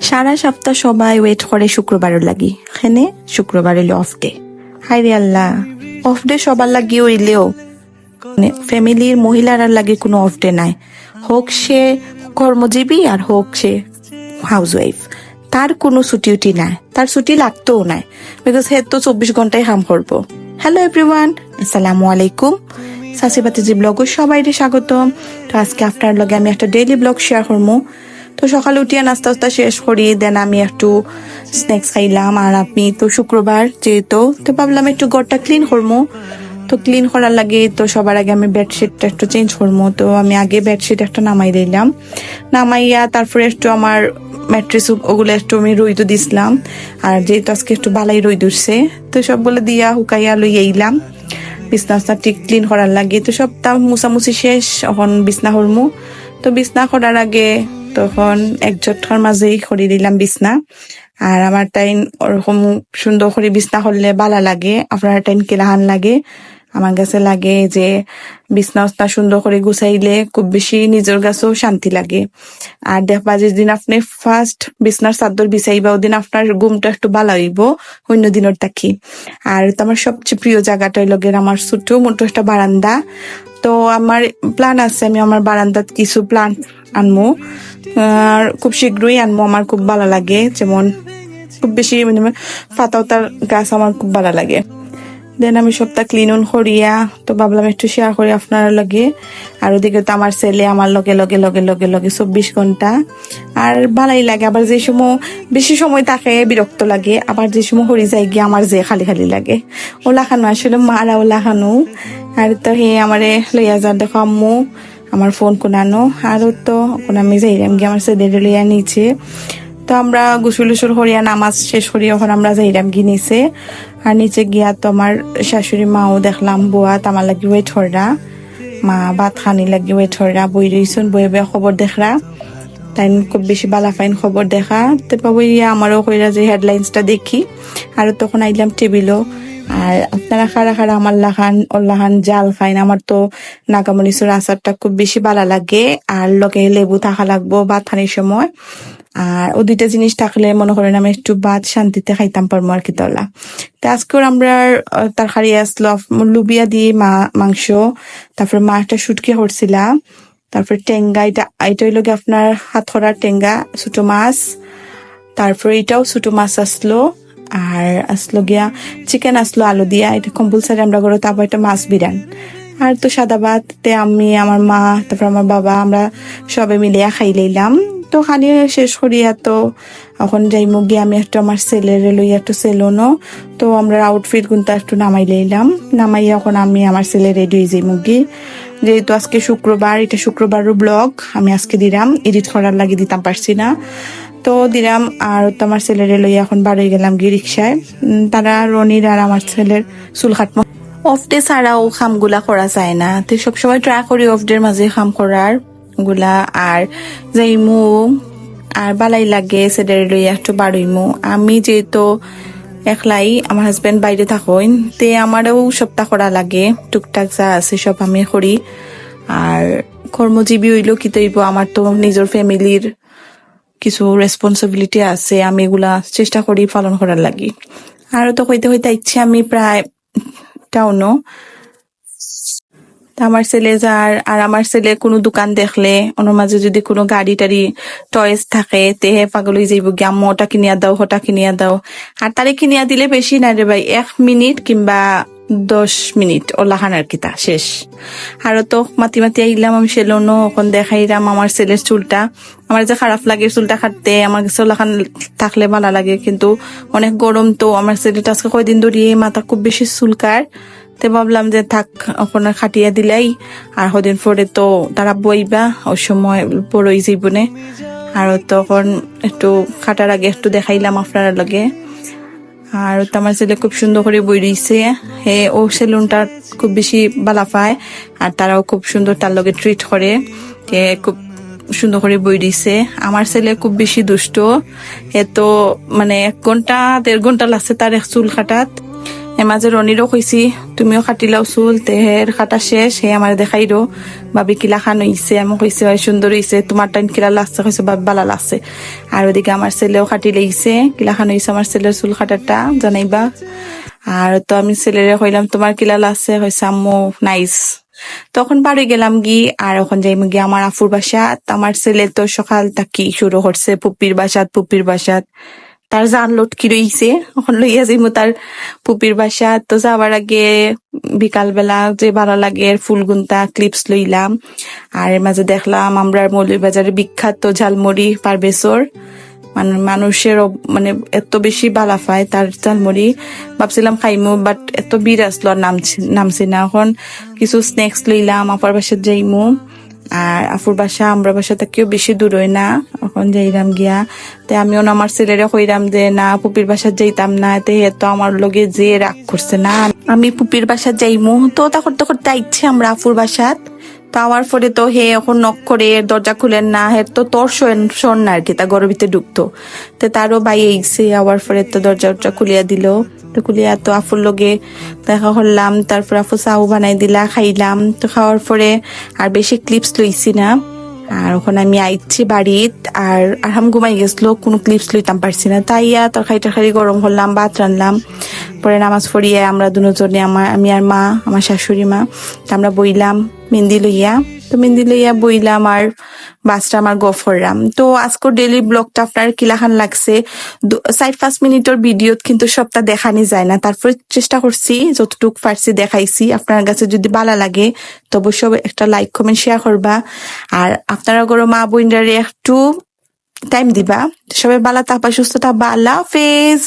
সারা সপ্তাহ সবাই ওয়েট করে শুক্রবারের লাগি। হেনে শুক্রবার এলো অফ ডে হাই রে আল্লাহ অফ ডে সবার লাগি হইলেও ফ্যামিলির মহিলার লাগে কোনো অফ ডে নাই। হোক সে কর্মজীবী আর হোক সে হাউস ওয়াইফ তার কোনো ছুটি উটি নাই। তার ছুটি লাগতেও নাই। বিকজ হে তো চব্বিশ ঘন্টায় কাম করব। হ্যালো এভরিওয়ান আসসালামু আলাইকুম। সাসি বাতিজি ব্লগ সবাই স্বাগতম। তো আজকে আপনার লগে আমি একটা ডেইলি ব্লগ শেয়ার করব তো সকালে উঠিয়া নাস্তা টাস্তা শেষ করি দেন আমি একটু স্ন্যাক্স খাইলাম। আর আমি তো শুক্রবার যেহেতু, তো ভাবলাম একটু ঘরটা ক্লিন করব তো ক্লিন করার লাগে তো সবার আগে আমি বেডশিটটা একটু চেঞ্জ করব তো আমি আগে বেডশিট একটা নামাই দিলাম। নামাইয়া তারপরে একটু আমার ম্যাট্রেস ওগুলো একটু আমি রইদ দিছিলাম। আর যেহেতু আজকে একটু বালাই রই উঠছে তো সবগুলো দিয়া হুকাইয়া লই আইলাম। বিছনা ঠিক ক্লিন করার লাগে। তো সব তা মুছামুছি শেষ, এখন বিছনা হরমু তো বিছনা করার আগে তখন একজোটার মাঝেই খড়ি দিলাম বিছনা। আর আমার টাইম ওরকম সুন্দর করে বিছনা করলে ভালো লাগে, আপনার টাইম কেলাহান লাগে। আমার কাছে লাগে যে বিছনা উছনা সুন্দর করে গুছাইলে খুব বেশি নিজের কাছেও শান্তি লাগে। আর দেখবা যেদিন আপনি ফার্স্ট বিছনার চাদর বিছাইবা, ওদিন আপনার ঘুমটা একটু ভালো হইব, অন্য দিনের তাকি আর আমার সবচেয়ে প্রিয় জায়গাটা গিয়ে আমার ছোট মোটো একটা বারান্দা। তো আমার প্ল্যান আছে, আমি আমার বারান্দাত কিছু প্ল্যান আনমো। আর খুব শীঘ্রই আনমো, আমার খুব ভালো লাগে। যেমন খুব বেশি মানে পাতাওতার গাছ আমার খুব ভালো লাগে। দেন আমি সবটা ক্লিন উন করিয়া, তো ভাবলাম একটু শেয়ার করি আপনার লগে। আর ওদিকে তো আমার ছেলে আমার লগে লগে লগে লগে লগে চব্বিশ ঘণ্টা। আর ভালাই লাগে, আবার যে সময় বেশি সময় থাকে, বিরক্ত লাগে। আবার যে সময় হরি যায় গিয়ে আমার যে খালি খালি লাগে। ওলা খানো, আসলে মারা ওলা খানো। আর তো হে আমারে লইয়া যার দেখো আম্মু, আমার ফোন কোনানো। আরও তো কোন আমি যাইলাম গিয়ে আমার ছেলে লইয়া নিচে তো আমরা গুসুল উসুল করিয়া, নামাজ শেষ করি ওখানে আমরা যাইলাম গি নিচে আর নিচে গিয়া তো আমার শাশুড়ি মাও দেখলাম, বুয়া আমার লাগি ওয়েট হররা মা ভাত খানি লাগি ওয়েট হররা বই রইছুন বয়ে বয়ে খবর দেখরা। তাই খুব বেশি বালা ফাইন খবর দেখা। তো পাবো ইয়া আমারও কইরা যে হেডলাইন্সটা দেখি। আর তখন আইলাম টেবিলও। আর আপনারা খারা খারা আমার লাখান ওল্লাহান জাল খাইন আমার তো নাগামরিচুর আচারটা খুব বেশি ভালো লাগে। আর লগে লেবু থাকা লাগবো ভাত খানির সময়। আর ও দুইটা জিনিস থাকলে মনে করেন আমি একটু বাদ শান্তিতে খাইতাম পারব আর কি তলা তো আজকেও আমরা তরকারি আসলো লুবিয়া দিয়ে মা, মাংস, তারপরে মা একটা সুটকি হরছিলাম তারপরে টেঙ্গা, এটা এটা হইল কি আপনার হাতখড়ার টেঙ্গা, ছোটো মাছ, তারপরে এটাও ছোটো মাছ আসলো, আর আসলো গিয়া চিকেন আসলো, আলু দিয়া, এটা কম্পালসারি আমরা করো তারপর একটা মাছ বিরান। আর তো সাদা ভাততে আমি, আমার মা, তারপর আমার বাবা, আমরা সবে মিলিয়া খাই লইলাম। তো খানি শেষ করিয়া তো এখন যাইমু গিয়ে আমি একটু আমার ছেলের লইয়া একটু সেলুনও তো আমরা আউটফিট গুনতে একটু নামাই লইলাম। নামাইয়া এখন আমি আমার ছেলে রেডি হয়ে যাইমু গিয়ে যেহেতু আজকে শুক্রবার, এটা শুক্রবারও ব্লগ আমি আজকে দিলাম এডিট করার লাগে দিতাম পারছি না। তো দিলাম আর তো আমার ছেলের লইয়া এখন বাড়ি গেলাম গিয়ে রিক্সায়। তারা রনির আর আমার ছেলের চুল কাটমো অফ ডে ছাড়াও খামগুলা করা যায় না। তো সবসময় ট্রাই করি অফ ডের মাঝে খাম করার। গুলা আর যাইমু, আর বালাই লাগে সেদের লইয়া একটু বাড়ইমু। আমি যেহেতু একলাই আমার হাজবেন্ড বাইরে থাকইন, তে আমারও সপ্তাহ করা লাগে। টুকটাক যা আছে সব আমি করি। আর কর্মজীবী হইলেও কি তৈব, আমার তো নিজের ফ্যামিলির কিছু রেসপন্সিবিলিটি আছে, আমি এগুলা চেষ্টা করি পালন করার লাগি। আর তো হইতে হইতে ইচ্ছে আমি প্রায় টাউনও তা আমার ছেলে যার, আর আমার ছেলে কোনো দোকান দেখলে, ওনার মাঝে যদি কোনো গাড়ি টাড়ি টয়েস থাকে, তে হে পাগল হয়ে যাইব গিয়ে, আম্মু ওটা কিনিয়া দাও, ওটা কিনিয়া দাও। আর তারে কিনিয়া দিলে বেশি না রে ভাই, এক মিনিট কিংবা দশ মিনিট ওলাখান আর কিতা শেষ। আরও তো মাতি মাতি আইলাম, আমি সেলুনও এখন দেখাইলাম, আমার ছেলের চুলটা। আমার যে খারাপ লাগে চুলটা কাটতে, আমার কাছে ওলাখান থাকলে ভালো লাগে, কিন্তু অনেক গরম তো, আমার ছেলেটা আজকে কয়দিন ধরিয়ে মাথা খুব বেশি চুলকার তে ভাবলাম যে থাক, আপনার খাটিয়া দিলাই। আর হদিন পরে তো তারা বইবা ওই সময় বড়ই জীবনে। আর তখন একটু খাটার আগে একটু দেখাইলাম আপনার লগে। আর আমার ছেলে খুব সুন্দর করে বই রইছে। হে, ও সেলুনটা খুব বেশি বালা পায়। আর তারাও খুব সুন্দর তার লগে ট্রিট করে। খুব সুন্দর করে বই দিছে আমার ছেলে খুব বেশি দুষ্ট। এ তো মানে এক ঘণ্টা, দেড় ঘণ্টা লাগছে তার চুল কাটাত। এ মাঝে রনিরও কইছি, তুমিও খাটিলাও চুল তেহের খাটা শেষ, হে আমার দেখাইরো। ভাবি কিলা খান হইছে আমি কইছি হয় সুন্দর হইছে, তোমার টাইম কিলা লাগছে কইছে ভাবি ভালো লাগছে আর ওদিকে আমার ছেলেও খাটি লেগেছে কিলা খান হইছে আমার ছেলের চুল খাটাটা, জানাইবা। আর তো আমি ছেলেরে কইলাম, তোমার কিলা লাগছে কইছে, আম্মু, নাইস তখন বাড়ি গেলাম গি, আর ওখান যাই গিয়ে আমার আফুর বাসাত। আমার ছেলে তো সকাল থাকি শুরু করছে? পুপির বাসাত পুপির বাসাত। তার জান লটকি রইছে? ওখান লইয়া যাইমু তার পুপির বাসা। তো যাবার আগে বিকাল বেলা যে ভালো লাগে ফুল গুনতা ক্লিপস লইলাম। আর মাঝে দেখলাম আমরা মৌলভীবাজারের বিখ্যাত ঝালমুড়ি পারবেসর মানে মানুষের মানে এত বেশি বালা পায় তার ঝালমুড়ি। ভাবছিলাম খাইমু বাট এত ভিড় আসলো নামছি না এখন কিছু স্ন্যাক্স লইলাম, আপার বাসায় যাইমু। আর আফুর বাসা, আমরা বাসা থেকেও বেশি দূর হয় না। এখন যাইরাম গিয়া। তে আমিও না আমার ছেলেরে কইরাম যে, না, পুপির বাসা যাইতাম না। তে তো আমার লগে যে রাগ করছে না। আমি পুপির বাসা যাইমু। তো তখন তখন করতে ইচ্ছে আমরা আফুর বাসাত। তো আওয়ার পরে তো হে এখন নক করে দরজা খুলেন না, হে তো তোর শোন না আর কি, তা গরবিতে ভিতরে ঢুকতো তো তারও বাই এইছে আওয়ার পরে তো দরজা উরজা খুলিয়া দিল। তো খুলিয়া তো আফুর লগে দেখা করলাম, তারপর আফু চাউ বানাই দিলা, খাইলাম। তো খাওয়ার পরে আর বেশি ক্লিপস লইছি না। আর ওখানে আমি আইছি বাড়িত আর আরাম ঘুমাই গেছিল, কোনো ক্লিপস লইতাম পারছি না। তাই ইয়া তরকারি টরকারি গরম করলাম, ভাত রানলাম পরে নামাজ পড়িয়ে আমরা দুজনে, আমার, আমি আর মা, আমার শাশুড়ি মা আমরা বইলাম। মেহেন্দি লইয়া তো মেহেন্দি লইয়া বইলাম আর বাসটা আমার গফররাম। তো আজকের ডেলি ব্লগটা আপনার কিলাখান লাগছে। সাইড পাঁচ মিনিটের ভিডিওত কিন্তু সবটা দেখানি যায় না। তারপরে চেষ্টা করছি, যতটুক পারছি দেখাইছি। আপনার কাছে যদি ভালো লাগে, তো অবশ্যই একটা লাইক কমেন্ট শেয়ার করবা। আর আপনারা গরো মা বোনরা একটু টাইম দিবা। সবাই ভালো থাকবা, সুস্থ থাকবা। আল্লাহ হাফেজ!